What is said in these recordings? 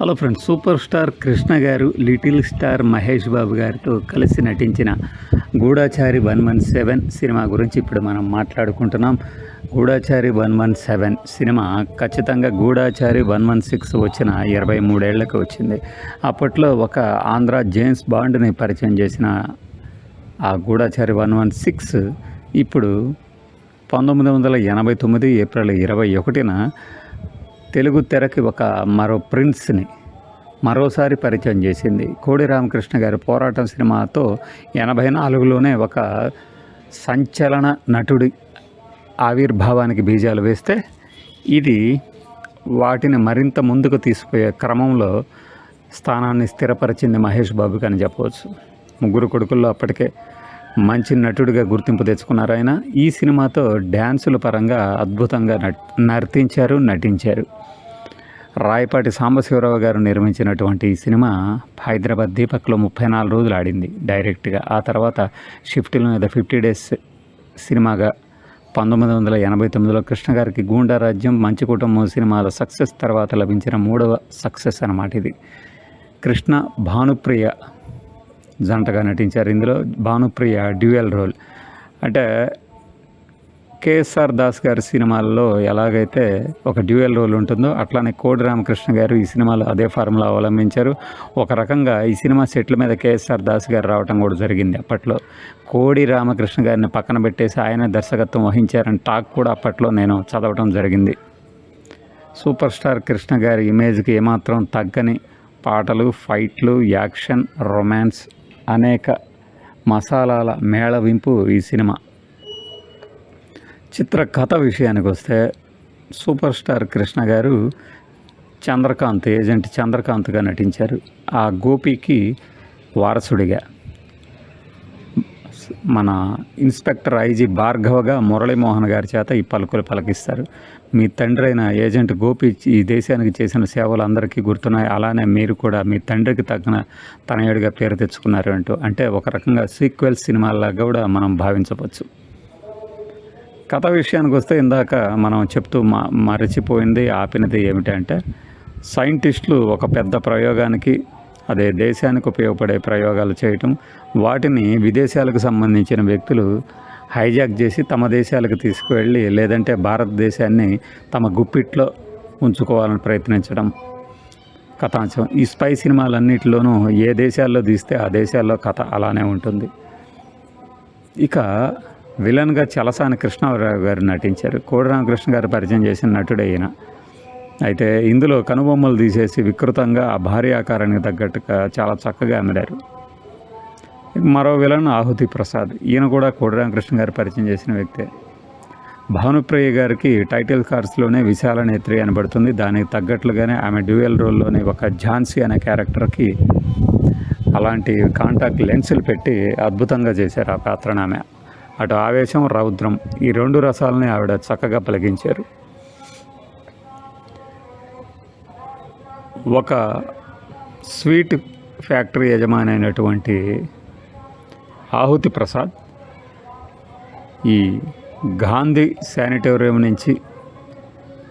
Hello friends super star Krishna garu little star Mahesh Babu గారితో కలిసి నటించిన Goodachari one one seven cinema గురించి ఇప్పుడు మనం మాట్లాడుకుంటున్నాం. Goodachari one one seven cinema ఖచ్చితంగా గూఢాచారి వన్ వన్ సిక్స్ వచ్చిన ఇరవై మూడేళ్ళకు వచ్చింది. అప్పట్లో ఒక ఆంధ్ర జేమ్స్ బాండ్ని పరిచయం చేసిన ఆ గూఢాచారి వన్ వన్ సిక్స్ ఇప్పుడు పంతొమ్మిది వందల ఎనభై తొమ్మిది ఏప్రిల్ ఇరవై ఒకటిన తెలుగు తెరకి ఒక మరో ప్రిన్స్ని మరోసారి పరిచయం చేసింది. కోడి రామకృష్ణ గారి పోరాటం సినిమాతో ఎనభై నాలుగులోనే ఒక సంచలన నటుడి ఆవిర్భావానికి బీజాలు వేస్తే ఇది వాటిని మరింత ముందుకు తీసుకుపోయే క్రమంలో స్థానాన్ని స్థిరపరిచింది మహేష్ బాబుకి అని చెప్పవచ్చు. ముగ్గురు కొడుకుల్లో అప్పటికే మంచి నటుడిగా గుర్తింపు తెచ్చుకున్నారు ఆయన. ఈ సినిమాతో డ్యాన్సుల పరంగా అద్భుతంగా నట్ నర్తించారు నటించారు. రాయపాటి సాంబశివరావు గారు నిర్మించినటువంటి ఈ సినిమా హైదరాబాద్ దీపక్లో ముప్పై నాలుగు రోజులు ఆడింది. డైరెక్ట్గా ఆ తర్వాత షిఫ్టీల మీద ఫిఫ్టీ డేస్ సినిమాగా పంతొమ్మిది వందల ఎనభై తొమ్మిదిలో కృష్ణ గారికి గూండా రాజ్యం మంచి కుటుంబం సినిమాల సక్సెస్ తర్వాత లభించిన మూడవ సక్సెస్ అన్నమాట ఇది. కృష్ణ భానుప్రియ జంటగా నటించారు. ఇందులో భానుప్రియ డ్యూయల్ రోల్. అంటే కేఎస్ఆర్ దాస్ గారి సినిమాల్లో ఎలాగైతే ఒక డ్యూయల్ రోల్ ఉంటుందో అట్లానే కోడి రామకృష్ణ గారు ఈ సినిమాలో అదే ఫార్ములా అవలంబించారు. ఒక రకంగా ఈ సినిమా సెట్ల మీద కేఎస్ఆర్ దాస్ గారు రావటం కూడా జరిగింది అప్పట్లో. కోడి రామకృష్ణ గారిని పక్కన పెట్టేసి ఆయన దర్శకత్వం వహించారని టాక్ కూడా అప్పట్లో నేను చదవటం జరిగింది. సూపర్ స్టార్ కృష్ణ గారి ఇమేజ్కి ఏమాత్రం తగ్గని పాటలు ఫైట్లు యాక్షన్ రొమాన్స్ అనేక మసాలాల మేళవింపు ఈ సినిమా. చిత్ర కథ విషయానికి వస్తే సూపర్ స్టార్ కృష్ణ గారు చంద్రకాంత్ ఏజెంట్ చంద్రకాంత్గా నటించారు. ఆ గోపికి వారసుడిగా మన ఇన్స్పెక్టర్ ఐజీ భార్గవగా మురళీమోహన్ గారి చేత ఈ పలుకులు పలకిస్తారు. మీ తండ్రి అయిన ఏజెంట్ గోపి ఈ దేశానికి చేసిన సేవలు అందరికీ గుర్తున్నాయి. అలానే మీరు కూడా మీ తండ్రికి తగిన తనయుడిగా పేరు తెచ్చుకున్నారు అంటూ. అంటే ఒక రకంగా సీక్వెల్ సినిమాలాగా కూడా మనం భావించవచ్చు. కథ విషయానికి వస్తే ఇందాక మనం చెప్తూ మా మరచిపోయింది ఆపినది ఏమిటంటే సైంటిస్టులు ఒక పెద్ద ప్రయోగానికి అదే దేశానికి ఉపయోగపడే ప్రయోగాలు చేయటం వాటిని విదేశాలకు సంబంధించిన వ్యక్తులు హైజాక్ చేసి తమ దేశాలకు తీసుకువెళ్ళి లేదంటే భారతదేశాన్ని తమ గుప్పిట్లో ఉంచుకోవాలని ప్రయత్నించడం. కథాంశం ఈ స్పై సినిమాలన్నిటిలోనూ ఏ దేశాల్లో తీస్తే ఆ దేశాల్లో కథ అలానే ఉంటుంది. ఇక విలన్గా చలసాని కృష్ణారావు గారు నటించారు. కోడి రామకృష్ణ గారు పరిచయం చేసిన నటుడు అయిన అయితే ఇందులో కనుబొమ్మలు తీసేసి వికృతంగా ఆ భారీ ఆకారానికి తగ్గట్టుగా చాలా చక్కగా అమిడారు మరో విలన్ ఆహుతి ప్రసాద్. ఈయన కూడా కోడిరామకృష్ణ గారు పరిచయం చేసిన వ్యక్తే. భానుప్రియ గారికి టైటిల్ కార్డ్స్లోనే విశాల నేత్రి అనబడుతుంది. దానికి తగ్గట్లుగానే ఆమె డ్యూయల్ రోల్లోని ఒక ఝాన్సీ అనే క్యారెక్టర్కి అలాంటి కాంటాక్ట్ లెన్సులు పెట్టి అద్భుతంగా చేశారు ఆ పాత్రను ఆమె. అటు ఆవేశం రౌద్రం ఈ రెండు రసాలని ఆవిడ చక్కగా పలికించారు. ఒక స్వీట్ ఫ్యాక్టరీ యజమాని అయినటువంటి ఆహుతి ప్రసాద్ ఈ గాంధీ శానిటోరియం నుంచి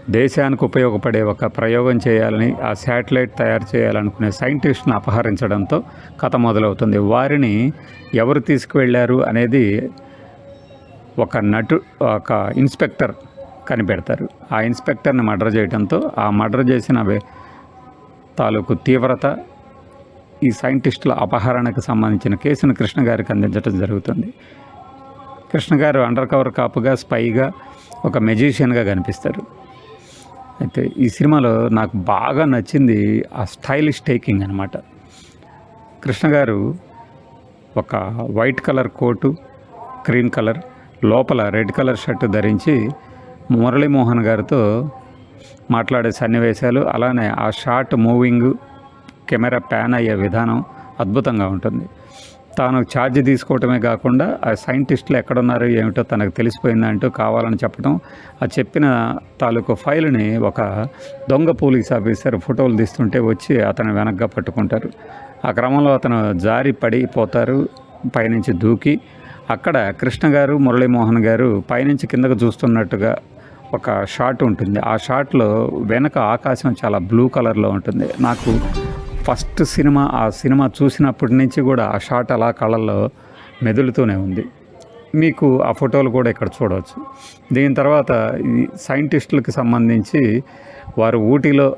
దేశానికి ఉపయోగపడే ఒక ప్రయోగం చేయాలని ఆ శాటిలైట్ తయారు చేయాలనుకునే సైంటిస్ట్ని అపహరించడంతో కథ మొదలవుతుంది. వారిని ఎవరు తీసుకువెళ్ళారు అనేది ఒక నటు ఒక ఇన్స్పెక్టర్ కనిపెడతారు. ఆ ఇన్స్పెక్టర్ని మర్డర్ చేయడంతో ఆ మర్డర్ చేసిన తాలూకు తీవ్రత ఈ సైంటిస్టుల అపహరణకు సంబంధించిన కేసును కృష్ణ గారికి అందించడం జరుగుతుంది. కృష్ణ గారు అండర్ కవర్ కాపుగా స్పైగా ఒక మెజిషియన్గా కనిపిస్తారు. అయితే ఈ సినిమాలో నాకు బాగా నచ్చింది ఆ స్టైలిష్ టేకింగ్ అనమాట కృష్ణ గారు ఒక white colour coat cream colour లోపల రెడ్ కలర్ షర్టు ధరించి మురళీమోహన్ గారితో మాట్లాడే సన్నివేశాలు అలానే ఆ షార్ట్ మూవింగ్ కెమెరా ప్యాన్ అయ్యే విధానం అద్భుతంగా ఉంటుంది. తాను ఛార్జ్ తీసుకోవటమే కాకుండా ఆ సైంటిస్టులు ఎక్కడున్నారు ఏమిటో తనకు తెలిసిపోయిందంటూ కావాలని చెప్పడం ఆ చెప్పిన తాలూకు ఫైల్ని ఒక దొంగ పోలీస్ ఆఫీసర్ ఫోటోలు తీస్తుంటే వచ్చి అతను వెనక్గా పట్టుకుంటారు. ఆ క్రమంలో అతను జారి పడిపోతారు పైనుంచి దూకి అక్కడ కృష్ణ గారు మురళీమోహన్ గారు పైనుంచి కిందకు చూస్తున్నట్టుగా ఒక షాట్ ఉంటుంది. ఆ షాట్లో వెనక ఆకాశం చాలా బ్లూ కలర్లో ఉంటుంది. నాకు ఫస్ట్ సినిమా ఆ సినిమా చూసినప్పటి నుంచి కూడా ఆ షాట్ అలా కళ్ళల్లో మెదులుతూనే ఉంది. మీకు ఆ ఫోటోలు కూడా ఇక్కడ చూడవచ్చు. దీని తర్వాత ఈ సైంటిస్టులకు సంబంధించి వారు ఊటీలో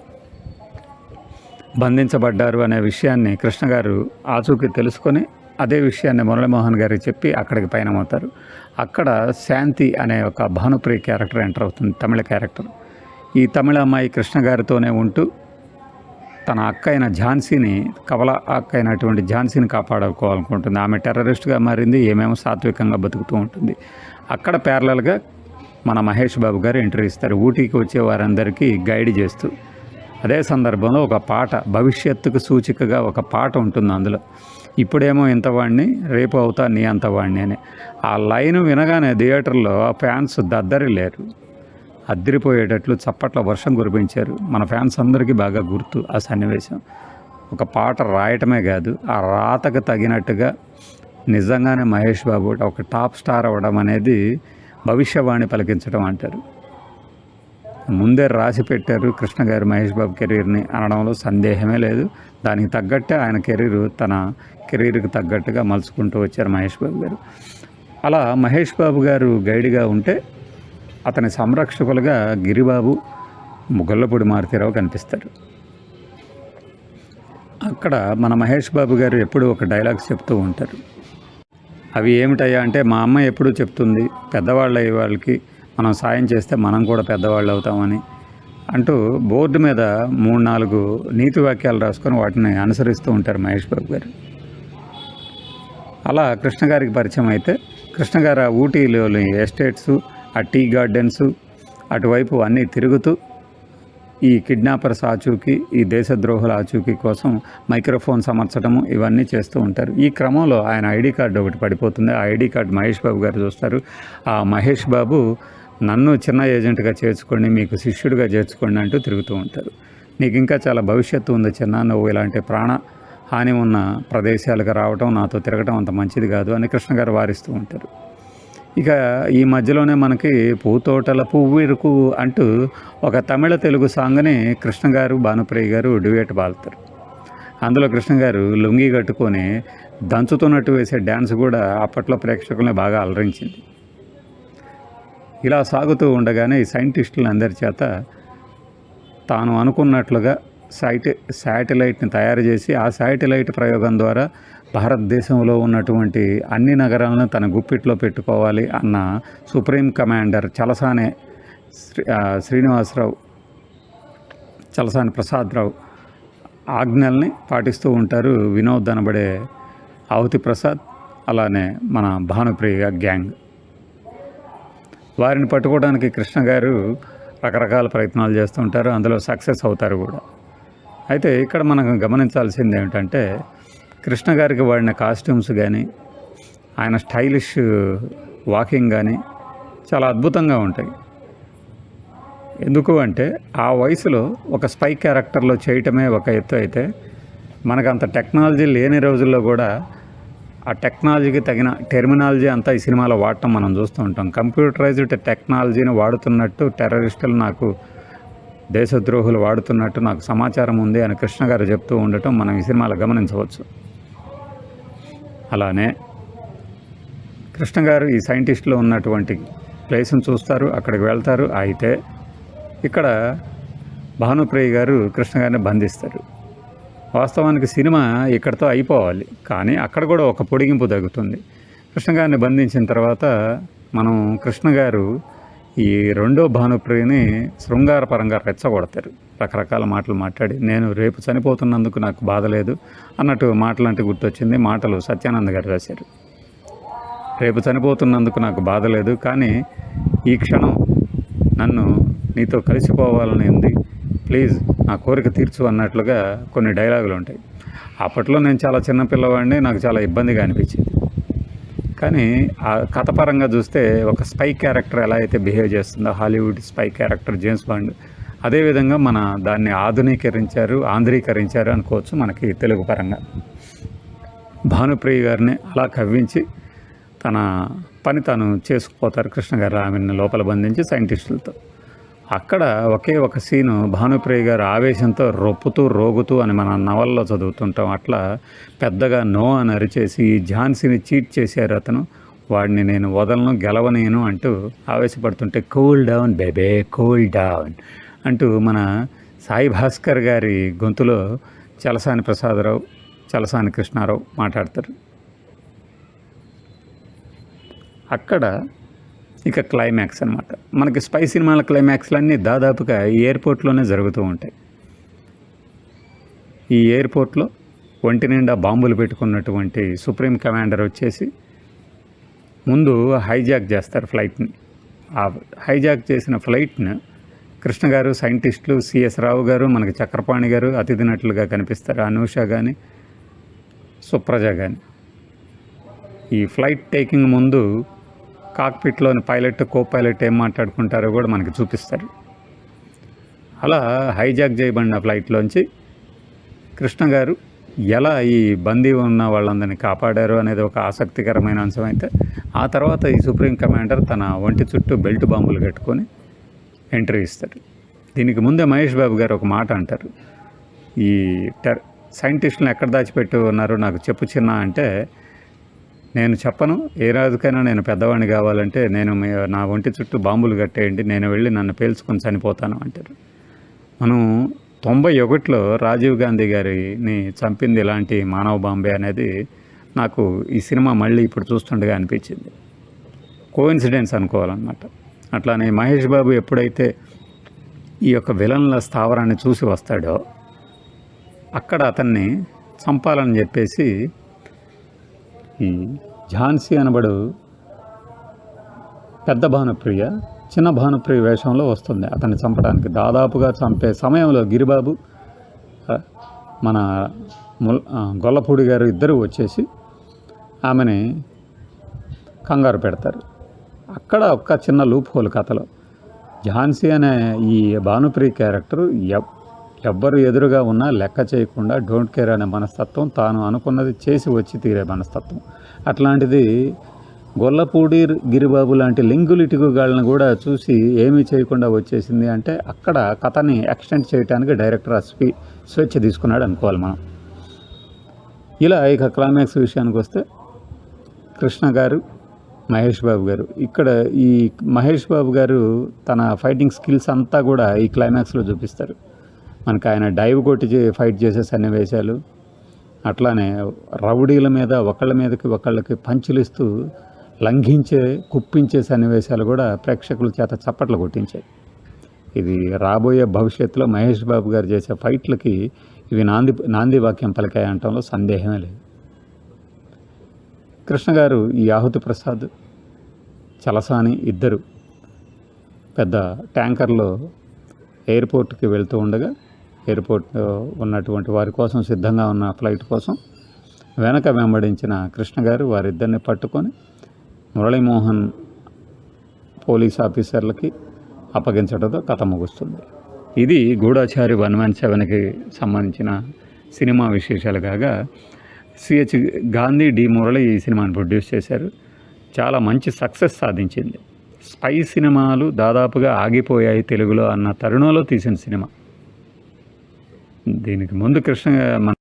బంధించబడ్డారు అనే విషయాన్ని కృష్ణ గారు ఆచూకీ తెలుసుకొని అదే విషయాన్ని మురళీమోహన్ గారికి చెప్పి అక్కడికి పయనమవుతారు. అక్కడ శాంతి అనే ఒక భానుప్రియ క్యారెక్టర్ ఎంటర్ అవుతుంది తమిళ క్యారెక్టర్. ఈ తమిళ అమ్మాయి కృష్ణ గారితోనే ఉంటూ తన అక్క అయిన ఝాన్సీని కవల అక్క అయినటువంటి ఝాన్సీని కాపాడుకోవాలనుకుంటుంది. ఆమె టెర్రరిస్ట్గా మారింది ఏమేమో సాత్వికంగా బతుకుతూ ఉంటుంది. అక్కడ ప్యారలల్గా మన మహేష్ బాబు గారు ఎంట్రీ ఇస్తారు. ఊటీకి వచ్చే వారందరికీ గైడ్ చేస్తూ. అదే సందర్భంలో ఒక పాట భవిష్యత్తుకు సూచికగా ఒక పాట ఉంటుంది అందులో. ఇప్పుడేమో ఇంతవాడిని రేపు అవుతా నీ అంతవాడిని అని. ఆ లైన్ వినగానే థియేటర్లో ఆ ఫ్యాన్స్ దద్దరి లేరు అద్దరిపోయేటట్లు చప్పట్ల వర్షం కురిపించారు. మన ఫ్యాన్స్ అందరికీ బాగా గుర్తు ఆ సన్నివేశం. ఒక పాట రాయటమే కాదు ఆ రాతకు తగినట్టుగా నిజంగానే మహేష్ బాబు ఒక టాప్ స్టార్ అవ్వడం అనేది భవిష్యవాణి పలికించడం అంటారు. ముందే రాసి పెట్టారు కృష్ణ గారు మహేష్ బాబు కెరీర్ని అనడంలో సందేహమే లేదు. దానికి తగ్గట్టే ఆయన కెరీర్ తన కెరీర్కి తగ్గట్టుగా మలుచుకుంటూ వచ్చారు మహేష్ బాబు గారు. అలా మహేష్ బాబు గారు గైడ్గా ఉంటే అతని సంరక్షకులుగా గిరిబాబు ముగల్లపూడి మారుతీరావు కనిపిస్తారు. అక్కడ మన మహేష్ బాబు గారు ఎప్పుడూ ఒక డైలాగ్స్ చెప్తూ ఉంటారు. అవి ఏమిటయ్యా అంటే మా అమ్మ ఎప్పుడూ చెప్తుంది పెద్దవాళ్ళ అయ్యే వాళ్ళకి మనం సాయం చేస్తే మనం కూడా పెద్దవాళ్ళు అవుతామని అంటూ బోర్డు మీద మూడు నాలుగు నీతి వాక్యాలు రాసుకొని వాటిని అనుసరిస్తూ ఉంటారు మహేష్ బాబు గారు. అలా కృష్ణ గారికి పరిచయం అయితే కృష్ణ గారు ఆ ఊటీలోని ఎస్టేట్స్ ఆ టీ గార్డెన్స్ అటువైపు అన్నీ తిరుగుతూ ఈ కిడ్నాపర్స్ ఆచూకీ ఈ దేశద్రోహుల ఆచూకీ కోసం మైక్రోఫోన్స్ అమర్చడము ఇవన్నీ చేస్తూ ఉంటారు. ఈ క్రమంలో ఆయన ఐడి కార్డు ఒకటి పడిపోతుంది. ఆ ఐడి కార్డు మహేష్ బాబు గారు చూస్తారు. ఆ మహేష్ బాబు నన్ను చిన్న ఏజెంట్గా చేర్చుకోండి మీకు శిష్యుడిగా చేర్చుకోండి అంటూ తిరుగుతూ ఉంటారు. నీకు ఇంకా చాలా భవిష్యత్తు ఉంది చిన్న నువ్వు ఇలాంటి ప్రాణ హాని ఉన్న ప్రదేశాలకు రావటం నాతో తిరగటం అంత మంచిది కాదు అని కృష్ణ గారు వారిస్తూ ఉంటారు. ఇక ఈ మధ్యలోనే మనకి పూతోటల పువ్విరుకు అంటూ ఒక తమిళ తెలుగు సాంగ్ని కృష్ణ గారు భానుప్రియ గారు డివేట్ బాలుతారు అందులో కృష్ణ గారు లుంగి కట్టుకొని దంచుతున్నట్టు వేసే డ్యాన్స్ కూడా అప్పట్లో ప్రేక్షకుల్ని బాగా అలరించింది. ఇలా సాగుతూ ఉండగానే ఈ సైంటిస్టులు అందరి చేత తాను అనుకున్నట్లుగా సైట్ శాటిలైట్ని తయారు చేసి ఆ శాటిలైట్ ప్రయోగం ద్వారా భారతదేశంలో ఉన్నటువంటి అన్ని నగరాలను తన గుప్పిట్లో పెట్టుకోవాలి అన్న సుప్రీం కమాండర్ చలసానే శ్రీ శ్రీనివాసరావు చలసాని ప్రసాదరావు ఆజ్ఞల్ని పాటిస్తూ ఉంటారు వినోద్ అనబడే ఆవుతి ప్రసాద్ అలానే మన భానుప్రియ గ్యాంగ్. వారిని పట్టుకోవడానికి కృష్ణ గారు రకరకాల ప్రయత్నాలు చేస్తుంటారు అందులో సక్సెస్ అవుతారు కూడా. అయితే ఇక్కడ మనం గమనించాల్సింది ఏమిటంటే కృష్ణ గారికి వాడిన కాస్ట్యూమ్స్ కానీ ఆయన స్టైలిష్ వాకింగ్ కానీ చాలా అద్భుతంగా ఉంటాయి. ఎందుకు అంటే ఆ వయసులో ఒక స్పై క్యారెక్టర్లో చేయటమే ఒక ఎత్తు అయితే మనకు అంత టెక్నాలజీ లేని రోజుల్లో కూడా ఆ టెక్నాలజీకి తగిన టెర్మినాలజీ అంతా ఈ సినిమాలో వాడటం మనం చూస్తూ ఉంటాం. కంప్యూటరైజ్డ్ టెక్నాలజీని వాడుతున్నట్టు టెర్రరిస్టులు నాకు దేశద్రోహులు వాడుతున్నట్టు నాకు సమాచారం ఉంది అని కృష్ణ గారు చెప్తూ ఉండటం మనం ఈ సినిమాలో గమనించవచ్చు. అలానే కృష్ణ గారు ఈ సైంటిస్టులో ఉన్నటువంటి ప్లేస్ని చూస్తారు అక్కడికి వెళ్తారు. అయితే ఇక్కడ భానుప్రియ గారు కృష్ణ గారిని బంధిస్తారు. వాస్తవానికి సినిమా ఇక్కడతో అయిపోవాలి. కానీ అక్కడ కూడా ఒక పొడిగింపు తగ్గుతుంది కృష్ణ గారిని బంధించిన తర్వాత మనం కృష్ణ గారు ఈ రెండో భానుప్రియని శృంగారపరంగా రెచ్చగొడతారు. రకరకాల మాటలు మాట్లాడి నేను రేపు చనిపోతున్నందుకు నాకు బాధ లేదు అన్నట్టు మాటలంటే గుర్తొచ్చింది. మాటలు సత్యానంద్ గారు రాశారు. రేపు చనిపోతున్నందుకు నాకు బాధ లేదు కానీ ఈ క్షణం నన్ను నీతో కలిసిపోవాలని ఉంది. ప్లీజ్ నా కోరిక తీర్చు అన్నట్లుగా కొన్ని డైలాగులు ఉంటాయి. అప్పట్లో నేను చాలా చిన్న పిల్లవాడిని నాకు చాలా ఇబ్బందిగా అనిపించింది. కానీ ఆ కథపరంగా చూస్తే ఒక స్పై క్యారెక్టర్ ఎలా అయితే బిహేవ్ చేస్తుందో Hollywood spy character James Bond అదేవిధంగా మన దాన్ని ఆధునీకరించారు ఆంధ్రీకరించారు అనుకోవచ్చు మనకి తెలుగు పరంగా. భానుప్రియ గారిని అలా కవ్వించి తన పని తాను చేసుకుపోతారు కృష్ణ గారు ఆమెను లోపల బంధించి సైంటిస్టులతో. అక్కడ ఒకే ఒక సీను భానుప్రియ గారు ఆవేశంతో రొప్పుతూ రోగుతూ అని మన నవల్లో చదువుతుంటాం. అట్లా పెద్దగా నో అని అరిచేసి ఝాన్సీని చీట్ చేశారు అతను. వాడిని నేను వదలను గెలవనేను అంటూ ఆవేశపడుతుంటే cool down baby cool down అంటూ మన సాయి భాస్కర్ గారి గొంతులో చలసాని ప్రసాదరావు చలసాని కృష్ణారావు మాట్లాడతారు. అక్కడ ఇక క్లైమాక్స్ అనమాట మనకి స్పై సినిమాల క్లైమాక్స్లన్నీ దాదాపుగా ఈ ఎయిర్పోర్ట్లోనే జరుగుతూ ఉంటాయి. ఈ ఎయిర్పోర్ట్లో ఒంటి నిండా బాంబులు పెట్టుకున్నటువంటి సుప్రీం కమాండర్ వచ్చేసి ముందు హైజాక్ చేస్తారు ఫ్లైట్ని. ఆ హైజాక్ చేసిన ఫ్లైట్ను కృష్ణ గారు సైంటిస్టులు సిఎస్ రావు గారు మనకి చక్రపాణి గారు అతిథి నటులుగా కనిపిస్తారు. అనూష కానీ సుప్రజ కానీ ఈ ఫ్లైట్ టేకింగ్ ముందు కాక్పిట్లోని పైలట్ కో పైలట్ ఏం మాట్లాడుకుంటారో కూడా మనకి చూపిస్తారు. అలా హైజాక్ చేయబడిన ఫ్లైట్లోంచి కృష్ణ గారు ఎలా ఈ బందీ ఉన్న వాళ్ళందరినీ కాపాడారు అనేది ఒక ఆసక్తికరమైన అంశం అయితే ఆ తర్వాత ఈ సుప్రీం కమాండర్ తన ఒంటి చుట్టూ బెల్ట్ బాంబులు కట్టుకొని ఎంట్రీ ఇస్తారు. దీనికి ముందే మహేష్ బాబు గారు ఒక మాట అంటారు. ఈ టెర్ సైంటిస్టులను ఎక్కడ దాచిపెట్టి ఉన్నారో నాకు చెప్పు చిన్న అంటే నేను చెప్పను ఏ రాజుకైనా నేను పెద్దవాడిని కావాలంటే నేను నా ఒంటి చుట్టూ బాంబులు కట్టేయండి నేను వెళ్ళి నన్ను పేల్చుకొని చనిపోతాను అంటారు. మనం తొంభై ఒకటిలో రాజీవ్ గాంధీ గారిని చంపింది ఇలాంటి మానవ బాంబే అనేది నాకు ఈ సినిమా మళ్ళీ ఇప్పుడు చూస్తుండగా అనిపించింది. కోఇన్సిడెన్స్ అనుకోవాలన్నమాట. అట్లానే మహేష్ బాబు ఎప్పుడైతే ఈ యొక్క విలన్ల స్థావరాన్ని చూసి వస్తాడో అక్కడ అతన్ని చంపాలని చెప్పేసి ఈ ఝాన్సీ అనబడు పెద్ద భానుప్రియ చిన్న భానుప్రియ వేషంలో వస్తుంది. అతన్ని చంపడానికి దాదాపుగా చంపే సమయంలో గిరిబాబు మన ముల్ గొల్లపూడి గారు ఇద్దరు వచ్చేసి ఆమెని కంగారు పెడతారు. అక్కడ ఒక్క చిన్న లూప్ హోల్ కథలో ఝాన్సీ అనే ఈ భానుప్రియ క్యారెక్టర్ ఎవ్వరు ఎదురుగా ఉన్నా లెక్క చేయకుండా డోంట్ కేర్ అనే మనస్తత్వం తాను అనుకున్నది చేసి వచ్చి తీరే మనస్తత్వం. అట్లాంటిది గొల్లపూడి గిరిబాబు లాంటి లింగులిటిగుగాళ్ళని కూడా చూసి ఏమీ చేయకుండా వచ్చేసింది అంటే అక్కడ కథని ఎక్స్టెండ్ చేయడానికి డైరెక్టర్ అస్పి స్వేచ్ఛ తీసుకున్నాడు అనుకోవాలి మనం. ఇలా ఇక క్లైమాక్స్ విషయానికి వస్తే కృష్ణ గారు మహేష్ బాబు గారు ఇక్కడ ఈ మహేష్ బాబు గారు తన ఫైటింగ్ స్కిల్స్ అంతా కూడా ఈ క్లైమాక్స్లో చూపిస్తారు. మనకు ఆయన డైవ్ కొట్టి ఫైట్ చేసే సన్నివేశాలు. అట్లానే రౌడీల మీద ఒకళ్ళ మీదకి ఒకళ్ళకి పంచులు ఇస్తూ లంఘించే కుప్పించే సన్నివేశాలు కూడా ప్రేక్షకుల చేత చప్పట్లు కొట్టించాయి. ఇది రాబోయే భవిష్యత్తులో మహేష్ బాబు గారు చేసే ఫైట్లకి ఇవి నాంది నాంది వాక్యం పలికాయి అనటంలో సందేహమే లేదు. కృష్ణ గారు ఈ ఆహుతి ప్రసాద్ చలసాని ఇద్దరు పెద్ద ట్యాంకర్లో ఎయిర్పోర్ట్కి వెళ్తూ ఉండగా ఎయిర్పోర్ట్ ఉన్నటువంటి వారి కోసం సిద్ధంగా ఉన్న ఫ్లైట్ కోసం వెనక వెంబడించిన కృష్ణ గారు వారిద్దరిని పట్టుకొని మురళీమోహన్ పోలీస్ ఆఫీసర్లకి అప్పగించడంతో కథ ముగుస్తుంది. ఇది గూఢాచారి వన్ వన్ సెవెన్కి సంబంధించిన సినిమా విశేషాలు కాగా సిహెచ్ గాంధీ డి మురళి ఈ సినిమాని ప్రొడ్యూస్ చేశారు. చాలా మంచి సక్సెస్ సాధించింది. స్పై సినిమాలు దాదాపుగా ఆగిపోయాయి తెలుగులో అన్న తరుణంలో తీసిన సినిమా. దీనికి ముందు కృష్ణ మన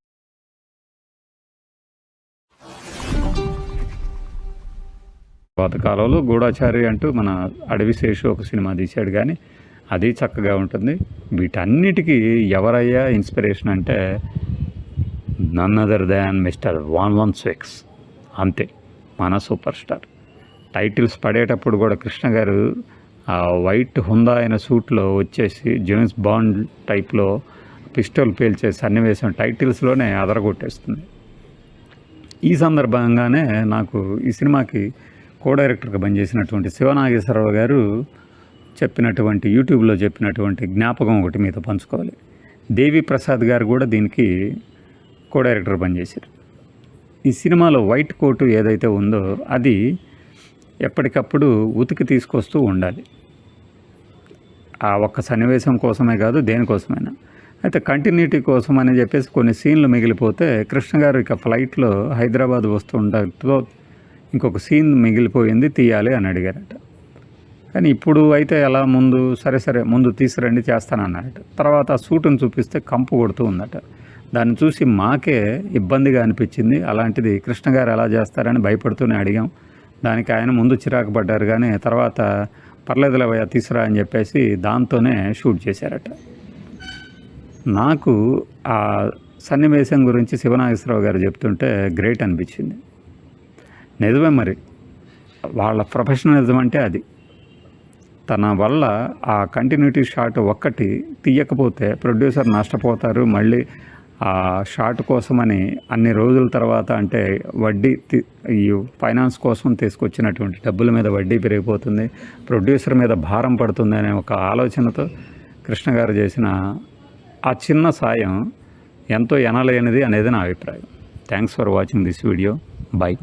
పాత కాలంలో గూఢాచారి అంటూ మన అడవి శేషు ఒక సినిమా తీశాడు కానీ అది చక్కగా ఉంటుంది. వీటన్నిటికీ ఎవరయ్యా ఇన్స్పిరేషన్ అంటే none other than mister one one six అంతే మన సూపర్ స్టార్. టైటిల్స్ పడేటప్పుడు కూడా కృష్ణ గారు ఆ వైట్ హుందా అయిన సూట్లో వచ్చేసి జేమ్స్ బాండ్ టైప్లో పిస్టల్ పేల్చే సన్నివేశం టైటిల్స్లోనే అదరగొట్టేస్తుంది. ఈ సందర్భంగానే నాకు ఈ సినిమాకి కో డైరెక్టర్గా పనిచేసినటువంటి శివనాగేశ్వరరావు గారు చెప్పినటువంటి యూట్యూబ్లో చెప్పినటువంటి జ్ఞాపకం ఒకటి మీతో పంచుకోవాలి. దేవి ప్రసాద్ గారు కూడా దీనికి కో డైరెక్టర్ పనిచేశారు. ఈ సినిమాలో వైట్ కోటు ఏదైతే ఉందో అది ఎప్పటికప్పుడు ఉతికి తీసుకొస్తూ ఉండాలి. ఆ ఒక్క సన్నివేశం కోసమే కాదు దేనికోసమైనా. అయితే కంటిన్యూటీ కోసం అని చెప్పేసి కొన్ని సీన్లు మిగిలిపోతే కృష్ణ గారు ఇక ఫ్లైట్లో హైదరాబాద్ వస్తుండటంతో ఇంకొక సీన్ మిగిలిపోయింది తీయాలి అని అడిగారట. కానీ ఇప్పుడు అయితే ఎలా ముందు సరే సరే ముందు తీసిరండి చేస్తానన్నారట. తర్వాత ఆ సూటును చూపిస్తే కంపు కొడుతూ ఉందట. దాన్ని చూసి మాకే ఇబ్బందిగా అనిపించింది. అలాంటిది కృష్ణ గారు ఎలా చేస్తారని భయపడుతూనే అడిగాం. దానికి ఆయన ముందు చిరాకు పడ్డారు. కానీ తర్వాత పర్లేదులే తీసురా అని చెప్పేసి దాంతోనే షూట్ చేశారట. నాకు ఆ సన్నివేశం గురించి శివనాగేశ్వరరావు గారు చెప్తుంటే గ్రేట్ అనిపించింది. నిజమే మరి. వాళ్ళ ప్రొఫెషనలిజం అంటే అది. తన వల్ల ఆ కంటిన్యూటీ షాట్ ఒక్కటి తీయకపోతే ప్రొడ్యూసర్ నష్టపోతారు. మళ్ళీ ఆ షాట్ కోసమని అన్ని రోజుల తర్వాత అంటే వడ్డీ తి- ఈ ఫైనాన్స్ కోసం తీసుకొచ్చినటువంటి డబ్బుల మీద వడ్డీ పెరిగిపోతుంది. ప్రొడ్యూసర్ మీద భారం పడుతుంది అనే ఒక ఆలోచనతో కృష్ణ గారు చేసిన ఆ చిన్న సాయం ఎంతో ఎనలేనిది అనేది నా అభిప్రాయం. Thanks for watching this video bye